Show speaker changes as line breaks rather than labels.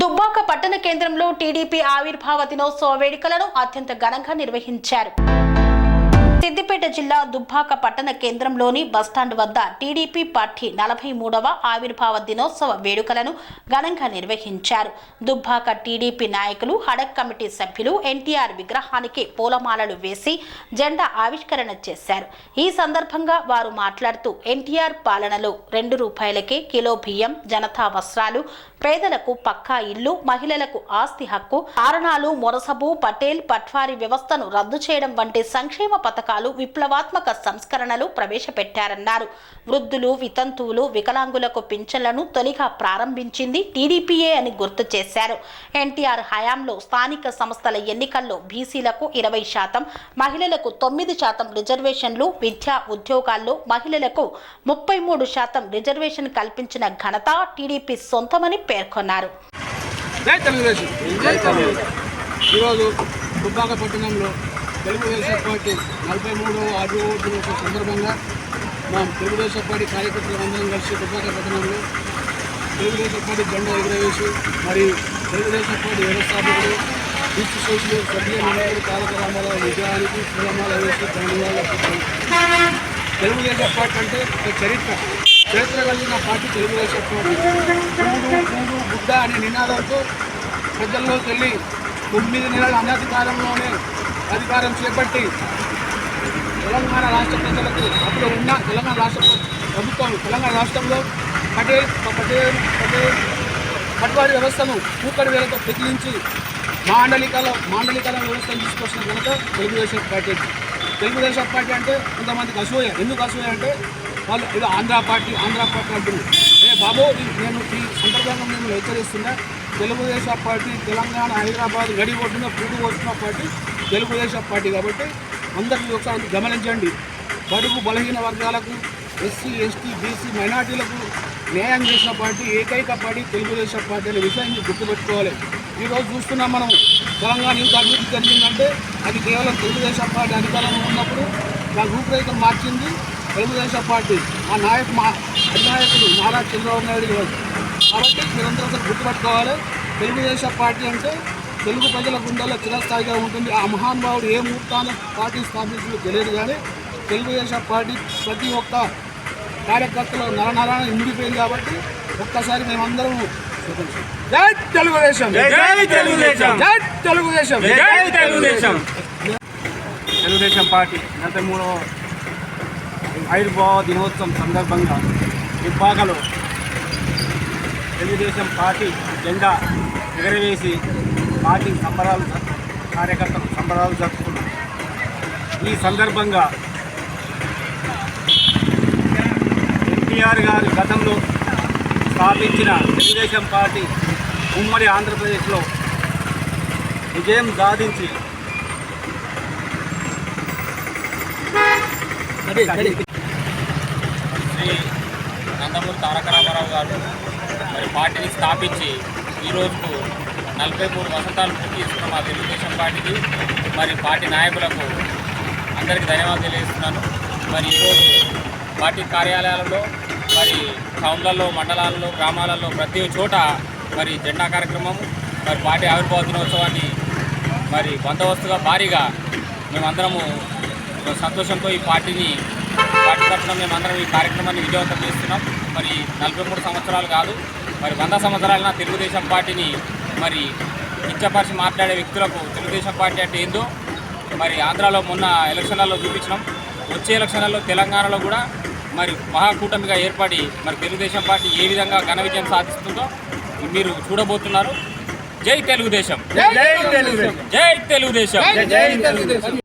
దుబ్బాక పట్టణ కేంద్రంలో టీడీపీ ఆవిర్భావ దినోత్సవ వేడుకలను అత్యంత ఘనంగా నిర్వహించారు సిద్దిపేట జిల్లా దుబ్బాక పట్టణ కేంద్రంలోని బస్టాండ్ వద్ద టీడీపీ పార్టీ నలభై మూడవ ఆవిర్భావ దినోత్సవ వేడుకలను ఘనంగా నిర్వహించారు దుబ్బాక టీడీపీ నాయకులు హడక్ కమిటీ సభ్యులు ఎన్టీఆర్ విగ్రహానికి పూలమాలలు వేసి జెండా ఆవిష్కరణ చేశారు ఈ సందర్భంగా వారు మాట్లాడుతూ ఎన్టీఆర్ పాలనలో రెండు రూపాయలకే కిలో బియ్యం జనతా వస్త్రాలు పేదలకు పక్కా ఇల్లు మహిళలకు ఆస్తి హక్కు కారణాలు మొరసబు పటేల్ పట్వారి వ్యవస్థను రద్దు చేయడం వంటి సంక్షేమ పథకం పథకాలు విప్లవాత్మక సంస్కరణలు ప్రవేశపెట్టారన్నారు వృద్ధులు వితంతువులు వికలాంగులకు పింఛన్లను తొలిగా ప్రారంభించింది టీడీపీఏ అని గుర్తు చేశారు ఎన్టీఆర్ హయాంలో స్థానిక సంస్థల ఎన్నికల్లో బీసీలకు ఇరవై శాతం మహిళలకు తొమ్మిది శాతం రిజర్వేషన్లు విద్యా ఉద్యోగాల్లో మహిళలకు ముప్పై మూడు శాతం రిజర్వేషన్ కల్పించిన ఘనత టీడీపీ సొంతమని పేర్కొన్నారు
ఈరోజు దుబ్బాక పట్టణంలో తెలుగుదేశం పార్టీ నలభై మూడవ ఆర్డీఓ సందర్భంగా మా తెలుగుదేశం పార్టీ కార్యకర్తలు అందరం కలిసి దుబ్బాక పట్టణంలో తెలుగుదేశం పార్టీ జెండా ఎగురవేసి మరి తెలుగుదేశం పార్టీ వ్యవస్థాపకుడు ఈస్ట్ సోషల్ సభ్యులు కాలకరామాల విజయానికి పూలమాల వేసి ధన్యవాదాలు తెలుగుదేశం పార్టీ అంటే ఒక చరిత్ర చరిత్ర కలిగిన పార్టీ తెలుగుదేశం పార్టీ పూడు పూడు గుడ్డ అనే నినాదంతో ప్రజల్లోకి వెళ్ళి తొమ్మిది నెలల అనాథ కాలంలోనే అధికారం చేపట్టి తెలంగాణ రాష్ట్ర ప్రజలకు అప్పుడు ఉన్న తెలంగాణ రాష్ట్ర ప్రభుత్వం తెలంగాణ రాష్ట్రంలో పటే పటే పటే పట్వారి వ్యవస్థను కూకడి వేలతో పెదిలించి మాండలికాల మాండలికాల వ్యవస్థను తీసుకొచ్చిన కనుక తెలుగుదేశం పార్టీ తెలుగుదేశం పార్టీ అంటే కొంతమందికి అసూయ ఎందుకు అసూయ అంటే వాళ్ళు ఇది ఆంధ్ర పార్టీ ఆంధ్ర పార్టీ అంటున్నారు ఏ బాబు నేను ఈ సందర్భంగా నేను హెచ్చరిస్తున్నా తెలుగుదేశం పార్టీ తెలంగాణ హైదరాబాద్ గడి కొట్టిన పూడి కొట్టిన పార్టీ తెలుగుదేశం పార్టీ కాబట్టి అందరినీ ఒకసారి గమనించండి బడుగు బలహీన వర్గాలకు ఎస్సీ ఎస్టీ బీసీ మైనార్టీలకు న్యాయం చేసిన పార్టీ ఏకైక పార్టీ తెలుగుదేశం పార్టీ అనే విషయాన్ని గుర్తుపెట్టుకోవాలి ఈరోజు చూస్తున్నాం మనం తెలంగాణ ఇంత అభివృద్ధి జరిగిందంటే అది కేవలం తెలుగుదేశం పార్టీ అధికారంలో ఉన్నప్పుడు నా రూపురేఖ మార్చింది తెలుగుదేశం పార్టీ ఆ నాయకు మా అధినాయకుడు నారా చంద్రబాబు నాయుడు కాబట్టి మీరందరూ గుర్తుపెట్టుకోవాలి తెలుగుదేశం పార్టీ అంటే తెలుగు ప్రజల గుండెల్లో చిరస్థాయిగా ఉంటుంది ఆ మహానుభావుడు ఏ ముహూర్తాన్ని పార్టీ స్థాపించిందో తెలియదు కానీ తెలుగుదేశం పార్టీ ప్రతి ఒక్క కార్యకర్తలు నరనరాన ఇమిడిపోయింది కాబట్టి ఒక్కసారి మేమందరం జై తెలుగుదేశం
తెలుగుదేశం
తెలుగుదేశం
పార్టీ నలభై మూడవ ఆయుర్భావ దినోత్సవం సందర్భంగా నిర్భాగలో తెలుగుదేశం పార్టీ జెండా ఎగరవేసి పార్టీ సంబరాలు కార్యకర్తలు సంబరాలు జరుపుకున్నారు ఈ సందర్భంగా ఎన్టీఆర్ గారి గతంలో స్థాపించిన తెలుగుదేశం పార్టీ ఉమ్మడి ఆంధ్రప్రదేశ్లో విజయం సాధించి
శ్రీ నందమూరి తారక రామారావు గారు మరి పార్టీని స్థాపించి ఈ రోజుకు నలభై మూడు వసంతాలు పూర్తి చేసుకున్న మా తెలుగుదేశం పార్టీకి మరి పార్టీ నాయకులకు అందరికీ ధన్యవాదాలు తెలియజేస్తున్నాను మరి ఈరోజు పార్టీ కార్యాలయాలలో మరి టౌన్లలో మండలాలలో గ్రామాలలో ప్రతి చోట మరి జెండా కార్యక్రమం మరి పార్టీ ఆవిర్భావ దినోత్సవాన్ని మరి బందోబస్తుగా భారీగా మేమందరము సంతోషంతో ఈ పార్టీని పార్టీ తరఫున మేమందరం ఈ కార్యక్రమాన్ని విజయవంతం చేస్తున్నాం మరి నలభై మూడు సంవత్సరాలు కాదు మరి వంద సంవత్సరాల తెలుగుదేశం పార్టీని మరి కిచ్చపరిచి మాట్లాడే వ్యక్తులకు తెలుగుదేశం పార్టీ అంటే ఏందో మరి ఆంధ్రాలో మొన్న ఎలక్షన్లలో చూపించినాం వచ్చే ఎలక్షన్లలో తెలంగాణలో కూడా మరి మహాకూటమిగా ఏర్పడి మరి తెలుగుదేశం పార్టీ ఏ విధంగా ఘన విజయం సాధిస్తుందో మీరు చూడబోతున్నారు జై తెలుగుదేశం
జై తెలుగుదేశం
జై Telugu Desam